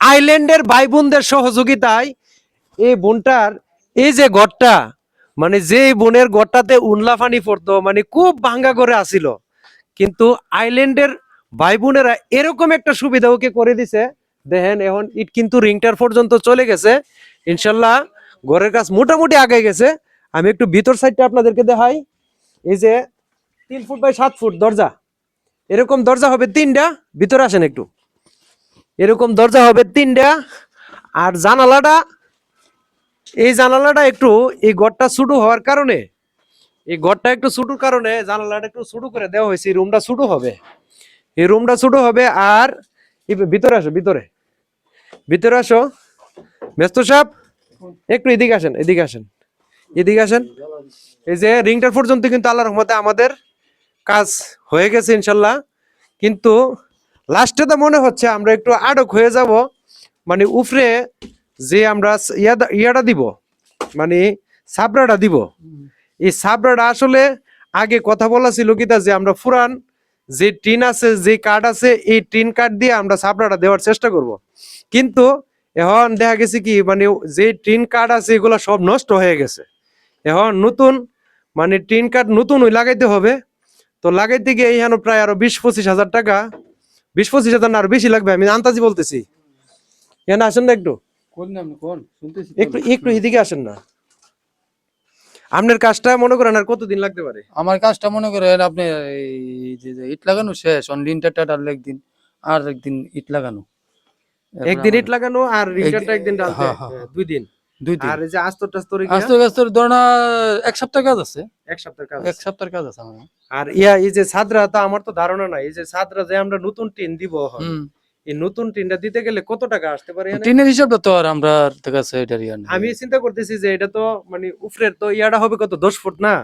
আইল্যান্ডের ভাই বোনদের সহযোগিতায় এই বোনটার, এই যে ঘরটা মানে যে বোনের ঘরটাতে উনলা পানি পড়তো মানে খুব ভাঙ্গা করে আসিল কিন্তু আইল্যান্ডের ভাই বোনেরা এরকম একটা সুবিধা ওকে করে দিছে, দেখেন এখন ইট কিন্তু রিংটার পর্যন্ত চলে গেছে। ইনশাল্লাহ ঘরের কাজ মোটামুটি আগে গেছে। আমি একটু ভিতর সাইডটা আপনাদেরকে দেখাই। এই যে তিন ফুট বাই সাত ফুট দরজা। এরকম দরজা হবে তিনটা, ভিতরে আসেন একটু। এরকম দরজা হবে তিনটা। আর জানালাটা, এই জানালাটা একটু, এই ঘরটা ছোট হওয়ার কারণে, এই ঘরটা একটু ছোটোর কারণে জানালাটা একটু ছোট করে দেওয়া হয়েছে রুমটা ছোট হবে। এই রুমটা ছোট হবে আর ভিতরে আসো, ভিতরে। ভিতরে আসো। ব্যস্ত সাহেব, একটু এদিকে আসেন এদিকে আসেন। এদিকে আসেন। এই যে রিংটার পর্যন্ত কিন্তু আল্লাহ রহমতে আমাদের কাজ হয়ে গেছে ইনশাল্লাহ। কিন্তু লাস্টে তো মনে হচ্ছে আমরা একটু আটক হয়ে যাব। মানে উফরে যে আমরা ইয়াটা দিব। মানে সাবরাটা দিব। এই সাবরাটা আসলে আগে কথা বলা ছিল কিতা যে আমরা ফুরান যে টিন আছে যে কার্ড আছে এই টিন কার্ড দিয়ে আমরা সাবরাটা দেওয়ার চেষ্টা করব। কিন্তু এখন দেখা গেছে কি মানে যে টিন কার্ড আছে এগুলো সব নষ্ট হয়ে গেছে। এখন নতুন মানে টিন কার্ড নতুন ওই লাগাইতে হবে। তো লাগাইতে গিয়ে এইখানে প্রায় আরও বিশ পঁচিশ হাজার টাকা বিশ পঁচিশ হাজার না আরও বেশি লাগবে আমি আন্তাজি বলতেছি। এখানে আসেন না একটু। কোন কোন? একটু একটু এদিকে আসেন না। আপনার কাজটা মনে করেন আর কতদিন লাগতে পারে? আমার কাজটা মনে করেন আপনি এই যে যে ইট লাগানো শেষ অন লিনটা টাটার একদিন আর একদিন ইট লাগানো। একদিন ইট লাগানো আর রিংটারটা একদিন ডালতে হ্যাঁ, হ্যাঁ, হ্যাঁ, দুই দিন। দুই দিন। আর এই যে আস্তর টাস্তর এক সপ্তাহ কাজ আছে। এক সপ্তাহ কাজ এক সপ্তাহের কাজ আছে আমার আর ইয়া এই যে ছাদরা তো আমার তো ধারণা নাই। এই যে ছাদরা যে আমরা নতুন টিন দিব এই নতুন টিনটা দিতে গেলে কত টাকা আসতে পারে টিনের হিসাবটা তো আর আমরা কাছে এটার ইয়ার আমি চিন্তা করতেছি যে এটা তো মানে উফরের তো ইয়াটা হবে কত দশ ফুট না?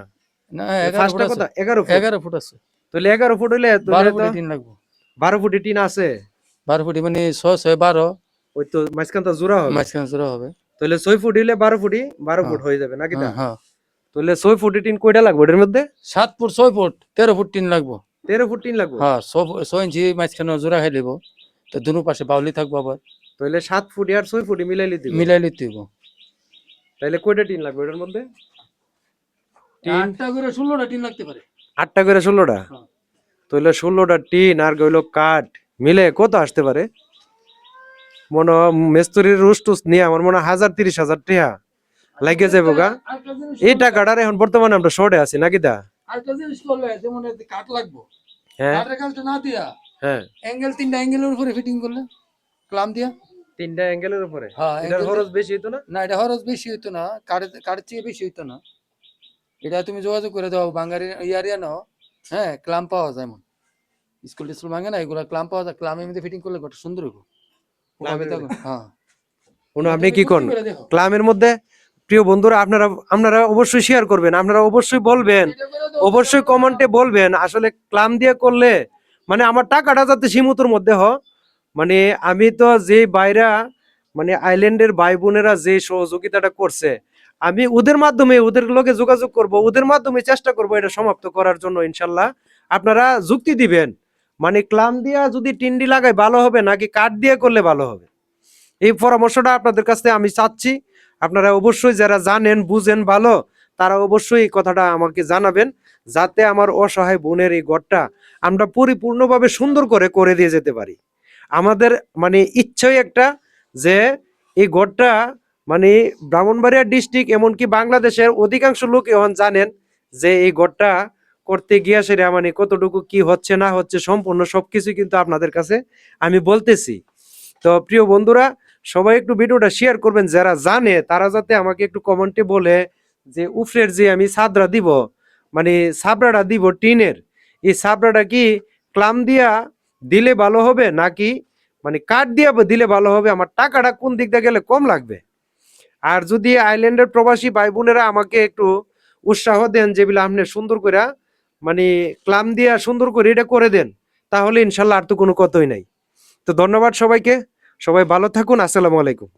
না এগারো ফুট কত? আছে। এগারো ফুট। এগারো ফুট আছে। তাহলে এগারো ফুট হইলে বারো ফুট টিন লাগবো। বারো ফুটি টিন আছে? বারো ফুটি মানে ছয় ছয় বারো। ওই তো মাঝখানটা জোড়া হবে। মাঝখানে জোড়া হবে। তাহলে ছয় ফুট হইলে বারো ফুটি বারো হ্যাঁ। ফুট হয়ে যাবে নাকি হ্যাঁ, হ্যাঁ। তাহলে ছয় ফুটি টিন কয়টা লাগবে এটার মধ্যে? সাত ফুট ছয় ফুট তেরো ফুট টিন লাগবো। তেরো ফুট টিন লাগবে? হ্যাঁ ছয় ইঞ্চি মাঝখানে জোড়া খাই লিব। তো দুনো পাশে বাউলি থাকব আবার। তাহলে সাত ফুটি আর ছয় ফুটি মিলাই লিতে মিলাই লিতে তাহলে কয়টা টিন লাগবে এটার মধ্যে? আটটা করে ষোলোটা টিন লাগতে পারে। আটটা করে ষোলোটা। তাহলে ষোলোটা টিন আর গইলো কাঠ মিলে কত আসতে পারে? মনে হয় মেস্তুরির রুস টুস নিয়ে আমার মনে হাজার তিরিশ হাজার টিহা লাগে যাব গা। এই টাকাটার এখন বর্তমানে আমরা শর্টে আছি নাকি দা? আরেকটা জিনিস করলে যেমন কাঠ লাগবো। হ্যাঁ। কাঠের না দিয়া হ্যাঁ। অ্যাঙ্গেল তিনটা অ্যাঙ্গেলের উপরে ফিটিং করলে ক্লাম দিয়া। তিনটা অ্যাঙ্গেলের উপরে? হ্যাঁ এটার খরচ বেশি না? না এটা খরচ বেশি হইতো না। কাঠের কাঠের চেয়ে বেশি হইতো না। এটা তুমি যোগাযোগ করে দাও বাঙালি ইয়ারিয়া নাও হ্যাঁ ক্লাম পাওয়া যায় এমন। স্কুল টিস্কুল ভাঙে না এগুলো ক্লাম পাওয়া যায়। ক্লামের মধ্যে ফিটিং করলে সুন্দর হইব। হ্যাঁ। আপনি কি করেন। ক্লামের মধ্যে প্রিয় বন্ধুরা আপনারা আপনারা অবশ্যই শেয়ার করবেন আপনারা অবশ্যই বলবেন অবশ্যই কমেন্টে বলবেন আসলে ক্লাম দিয়ে করলে মানে আমার টাকাটা যাতে সীমিতর মধ্যে হ। মানে আমি তো যে বাইরা মানে আইল্যান্ডের ভাই বোনেরা যে সহযোগিতাটা করছে আমি ওদের মাধ্যমে ওদের লোকে যোগাযোগ করব ওদের মাধ্যমে চেষ্টা করব এটা সমাপ্ত করার জন্য ইনশাল্লাহ। আপনারা যুক্তি দিবেন। মানে ক্লাম দিয়া যদি টিন্ডি লাগাই, ভালো হবে? নাকি কাঠ দিয়ে করলে ভালো হবে? এই পরামর্শটা আপনাদের কাছ আমি চাচ্ছি। আপনারা অবশ্যই যারা জানেন, বুঝেন ভালো, তারা অবশ্যই এই কথাটা আমাকে জানাবেন, যাতে আমার অসহায় বোনের এই ঘরটা আমরা পরিপূর্ণভাবে সুন্দর করে করে দিয়ে যেতে পারি। আমাদের মানে ইচ্ছাই একটা যে এই ঘরটা মানে ব্রাহ্মণবাড়িয়া ডিস্ট্রিক্ট, এমনকি বাংলাদেশের অধিকাংশ লোক এখন জানেন যে এই ঘরটা করতে গিয়া সেটা মানে কতটুকু কি হচ্ছে, না হচ্ছে, সম্পূর্ণ সবকিছু কিন্তু আপনাদের কাছে আমি বলতেছি। তো প্রিয় বন্ধুরা, সবাই একটু ভিডিওটা শেয়ার করবেন, যারা জানে, তারা যাতে আমাকে একটু কমেন্টে বলে যে, উফরের যে আমি সাদরা দিব মানে সাবরাটা দিব টিনের, এই সাবরাটা কি ক্লাম দিয়া দিলে ভালো হবে, নাকি মানে কাঠ দিয়া দিলে ভালো হবে, আমার টাকাটা কোন দিক দিয়ে গেলে কম লাগবে? আর যদি আইল্যান্ডের প্রবাসী ভাই বোনেরা আমাকে একটু উৎসাহ দেন যেগুলো আপনি সুন্দর করে মানে ক্লাম দিয়া সুন্দর করে এটা করে দেন, তাহলে ইনশাল্লাহ আর তো কোনো কথাই নাই। তো ধন্যবাদ সবাইকে, সবাই ভালো থাকুন, আসসালামু আলাইকুম।